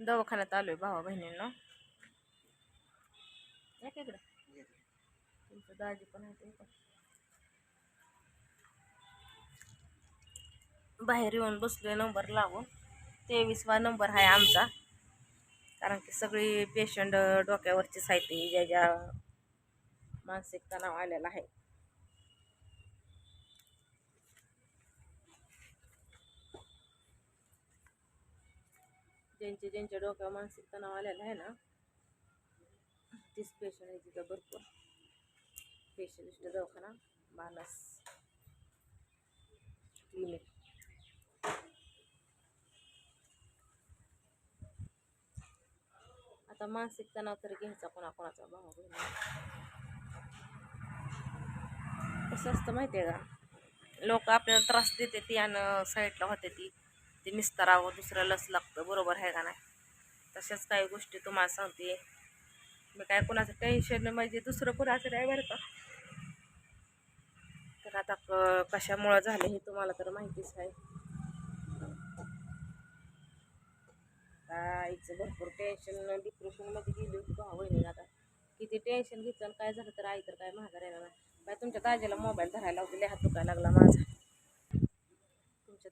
दवाखान्यात आलो आहे भावा बहिणींना. एक इकडं. तुमचं दाजी पण आहे ते बाहेर येऊन बसलोय नंबर लावून. तेवीसवा नंबर आहे आमचा. कारण की सगळी पेशंट डोक्यावरचीच आहे ती ज्या ज्या मानसिक तणाव आलेला आहे. ज्यांचे ज्यांच्या डोक्यावर मानसिक तणाव आलेला आहे ना तीच पेशंट आहे तिथं भरपूर. स्पेशलिस्ट दवाखाना मानस. क्लिनिक आता मानसिक तणाव तरी घ्यायचा कोणाकोणाचा भावा कसं असतं माहिती आहे का? लोक आपल्याला त्रास देते ती आणि साईडला होते ती. म्हणजे ते निस्तारावं दुसरं लस लागतं बरोबर आहे का नाही? तशाच काही गोष्टी तुम्हाला सांगते. मी काय कुणाचं टेन्शन म्हणजे दुसरं कुणाचं नाही बरं का. तर आता क कशामुळं झालं हे तुम्हाला तर माहितीच आहे. आईचं भरपूर टेन्शन डिप्रेशनमध्ये गेली होती भाऊ बहिणी आता. किती टेन्शन घेतलं आणि काय झालं तर आई तर काय महागार येणार नाही. काय तुमच्या ताजेला मोबाईल धरायला लावते लिहा दुखायला लागला माझा.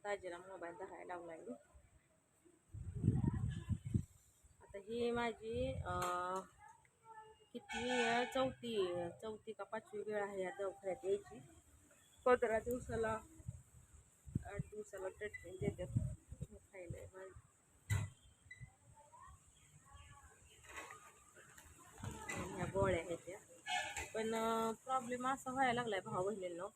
ताजेला मोबाईल धरायला लावला मी. आता ही माझी किती चौथी चौथी का पाचवी वेळ आहे या दवाखान्यात यायची. पंधरा दिवसाला आठ दिवसाला ट्रीटमेंट देतात खायला माझी ह्या गोळ्या आहेत त्या. पण प्रॉब्लेम असा व्हायला लागलाय भाऊ बहिणींना.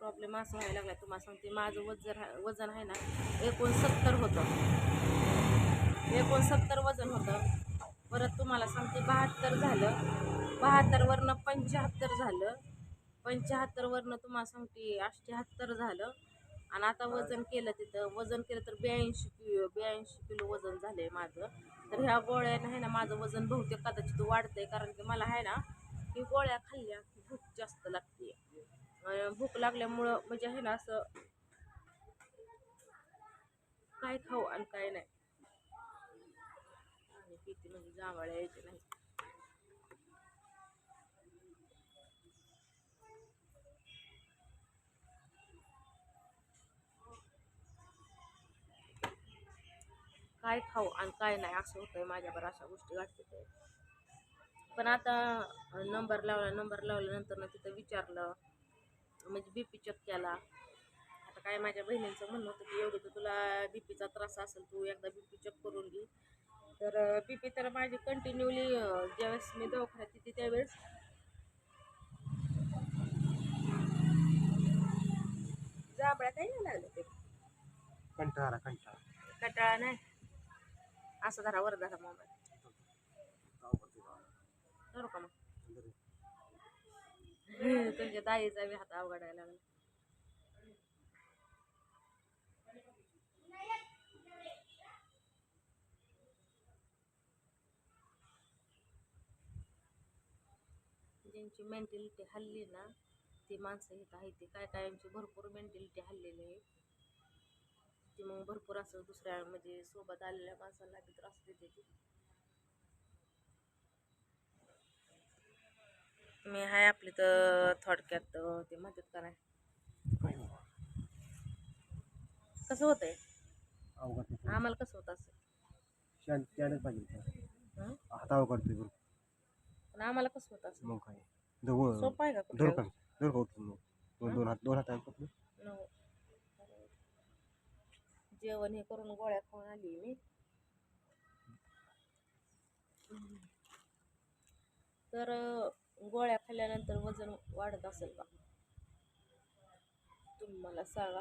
प्रॉब्लेम असा व्हायला लागला. तुम्हाला सांगते माझं वजन वजन आहे ना एकोणसत्तर होतं. एकोणसत्तर वजन होतं. परत तुम्हाला सांगते बहात्तर झालं. बहात्तरवरनं पंच्याहत्तर झालं. पंच्याहत्तरवरनं तुम्हाला सांगते अठ्ठ्याहत्तर झालं. आणि आता वजन केलं तिथं. वजन केलं तर ब्याऐंशी किलो ब्याऐंशी किलो वजन झालं आहे माझं. तर ह्या गोळ्यानं आहे ना माझं वजन बहुतेक कदाचित वाढतं आहे कारण की मला आहे ना ही गोळ्या खाल्ल्या भूक जास्त लागते भूक लागल्यामुळं म्हणजे आहे ना असं काय खाऊ आणि काय नाही. आणि किती म्हणजे जांभळ्या यायचे नाही काय खाऊ आणि काय नाही असं होतंय माझ्यावर अशा गोष्टी घडते पण आता नंबर लावला नंबर लावल्यानंतर ना तिथं विचारलं. म्हणजे बी पी चेक केला. आता काय माझ्या बहिणींचं म्हणणं होतं की एवढी तर तुला बी पीचा त्रास असेल तू एकदा बी पी चेक करून घे. तर बी पी तर माझी कंटिन्युअली ज्यावेळेस मी दवाखान्यात येते त्यावेळेस जांभळ्या काही नाही लागले ते कंटाळा कंटाळा. कंटाळा नाही? असं धरा वर धरा मोबाईल. धरू का मग? तुमच्या दाईचा बी हात अवघडायला लागला. ज्यांची मेंटॅलिटी हल्ली ना ती माणसं इथं आहे ते काय कायमची भरपूर मेंटॅलिटी हल्लेली आहे. ती मग भरपूर असं दुसऱ्या म्हणजे सोबत आलेल्या माणसांना बी त्रास देते ती. मी आहे आपली तर थोडक्यात ते म्हणतात का नाही नाही. कसं होतंय? अवघड नाही. आम्हाला कसं होतं असं? शांत पाहिजे हं? हात बरं पण आम्हाला कसं होतं असं? मग काय? जवळ. सोपं आहे का कुठलं? मग दोन दोन हात दोन हात आहे नको. जेवण हे करून गोळ्या खाऊन आली मी. तर अं, गोळ्या खाल्ल्यानंतर वजन वाढत असेल का? तुम्ही मला सांगा.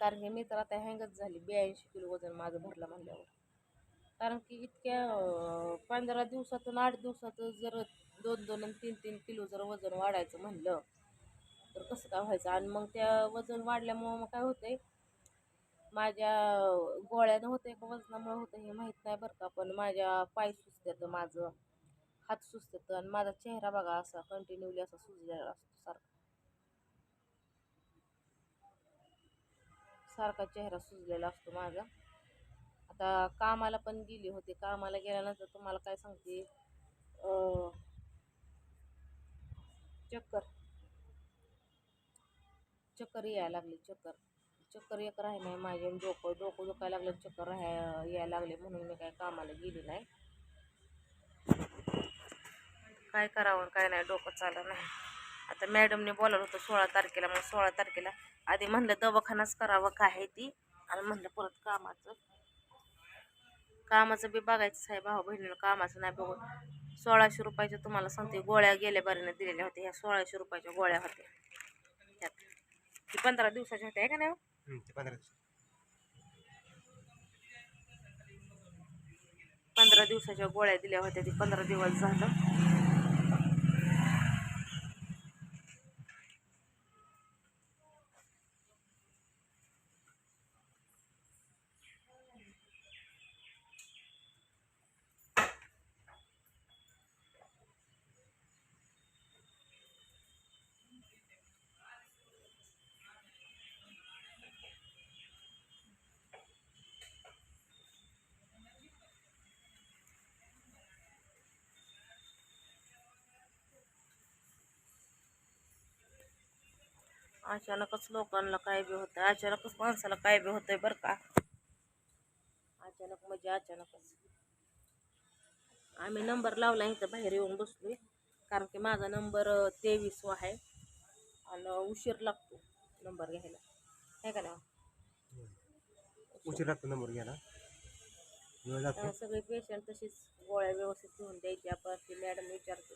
कारण की मी तर आता हँगच झाली ब्याऐंशी किलो वजन माझं भरलं म्हणल्यावर. कारण की इतक्या पंधरा दिवसातून आठ दिवसातून जर दोन दोन आणि तीन तीन किलो जर वजन वाढायचं म्हणलं तर कसं काय व्हायचं? आणि मग त्या वजन वाढल्यामुळं मग काय होतंय? माझ्या गोळ्यानं होतंय का वजनामुळे होतं हे माहीत नाही बरं का पण माझ्या पाय सुचतात माझं. हात सुचतात आणि माझा चेहरा बघा असा कंटिन्यूली असा सुजलेला असतो सारखा. सारखा चेहरा सुजलेला असतो माझा. आता कामाला पण गेली होती. कामाला गेल्यानंतर तुम्हाला काय सांगते? चक्कर. चक्कर यायला लागली चक्कर. चक्कर एक राही नाही माझे डोकं डोकं दुखायला लागलं चक्कर राहाय यायला लागले म्हणून मी काय कामाला गेली नाही. काय करावं काय नाही डोकं चाललं नाही. आता मॅडमने बोलावलं होतं सोळा तारखेला मग सोळा तारखेला आधी म्हणलं दवाखानाच करावं काय आहे ती? आणि म्हणलं परत कामाचं. कामाचं बी बघायचंच आहे भाऊ बहिणीला कामाचं नाही बघून. सोळाशे रुपयाच्या तुम्हाला सांगते गोळ्या गेल्या बारीने दिलेल्या होत्या. ह्या सोळाशे रुपयाच्या गोळ्या होत्या. त्यात. ती पंधरा दिवसाच्या होत्या का नाही हो? पंधरा दिवस पंधरा दिवसाच्या गोळ्या दिल्या होत्या ती पंधरा दिवस झालं. अचानकच लोकांना काय बी होतं अचानकच माणसाला काय बी होतंय बरं का? अचानक म्हणजे अचानकच. आम्ही नंबर लावला इथं बाहेर येऊन बसलोय कारण की माझा नंबर तेवीस आहे आणि उशीर लागतो नंबर घ्यायला. आहे का नाही? उशीर लागतो नंबर घ्यायला. त्यामुळे सगळे पेशंट तशीच गोळ्या व्यवस्थित घेऊन द्यायची आपण ती मॅडम विचारते.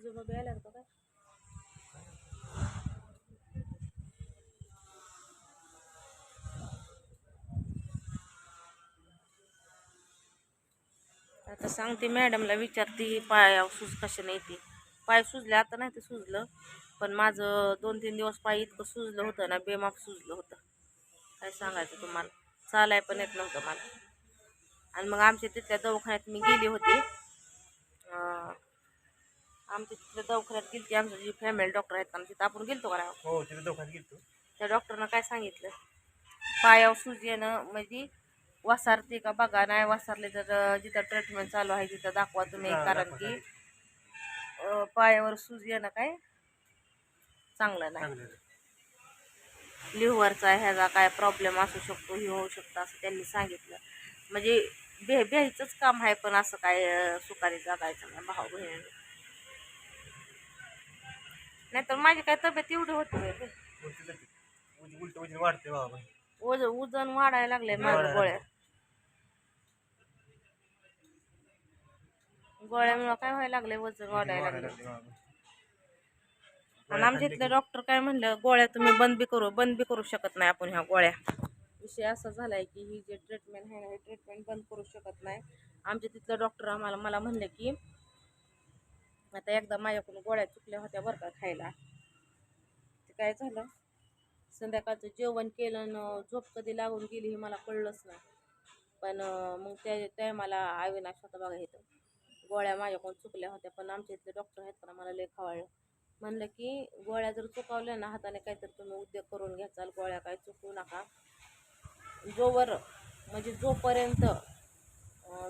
आजोबा बी आल्यात काय आता सांगते मॅडमला विचारते पाय सूज कशाने येते पाय सुजले आता नाही ते सुजलं पण माझं दोन तीन दिवस पाय इतकं सुजलं होतं ना बेमाप सुजलं होतं. काय सांगायचं तुम्हाला? चालाय पण येत नव्हतं मला. आणि मग आमच्या तिथल्या दवाखान्यात मी गेली होती. आमच्या तिथल्या दवाखान्यात गेली आमचं जे फॅमिली डॉक्टर आहेत ना तिथं आपण गेलतो का? हो तिथे दवाखान्यात गेलो त्या डॉक्टरनं काय सांगितलं? पायावर सूज येणं म्हणजे वासारते का बघा नाही वासारले तर जिथं ट्रीटमेंट चालू आहे तिथं दाखवा तुम्ही कारण की पायावर सूज येणं काय चांगलं नाही. लिव्हरचा ह्याचा काय प्रॉब्लेम असू शकतो हे होऊ शकतं असं त्यांनी सांगितलं. म्हणजे भे भ्यायचंच काम आहे पण असं काय सुखाने जगायचं नाही भाऊ बहिणी नाहीतर माझी काय तब्येत एवढी होती. उलट वजन वाढते बाबा वजन वजन वाढायला लागले माझं वाढायला गोळ्या. गोळ्यामुळं काय व्हायला लागले वजन वाढायला लागले आणि आमच्या इथले डॉक्टर काय म्हणलं गोळ्या तुम्ही बंद बी करू बंद बी करू शकत नाही आपण ह्या गोळ्या. विषय असा झालाय की ही जे ट्रीटमेंट आहे ना हे ट्रीटमेंट बंद करू शकत नाही. आमच्या तिथलं डॉक्टर आम्हाला मला म्हणले की आता एकदा माझ्याकडून गोळ्या चुकल्या होत्या बरं का खायला. ते काय झालं? संध्याकाळचं जेवण केलं न झोप कधी लागून गेली हे मला कळलंच नाही. पण मग त्या त्या मला अविनाश होता बघा इथं. गोळ्या माझ्याकडून चुकल्या होत्या पण आमच्या इथले डॉक्टर आहेत पण मला लय खवाळलं. म्हणलं की गोळ्या जर चुकवल्या ना हाताने काहीतरी तुम्ही उद्योग करून घ्याचाल गोळ्या काय चुकवू नका. जोवर म्हणजे जोपर्यंत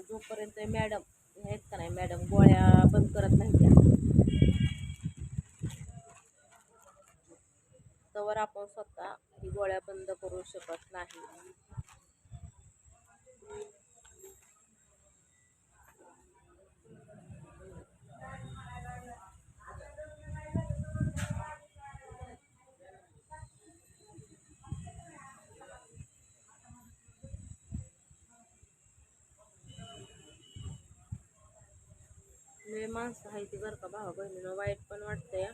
जोपर्यंत मॅडम आहेत का नाही? मॅडम गोळ्या बंद करत नाही त्या. तवर आपण स्वतः ही गोळ्या बंद करू शकत नाही. लय माणसं आहे ती बरं का भावा बहिणीनं. वाईट पण वाटतं या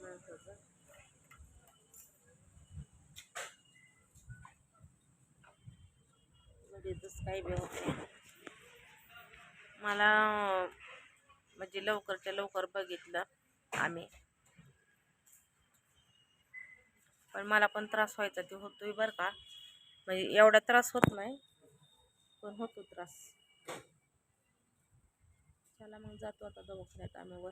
माणसाचं. लगेचच काही बी होत नाही. मला म्हणजे लवकरच्या लवकर बघितलं आम्ही. पण मला पण त्रास व्हायचा ते होतोय बरं का. म्हणजे एवढा त्रास होत नाही पण होतो त्रास. त्याला मग जातो आता दवाखान्यात आम्ही वर.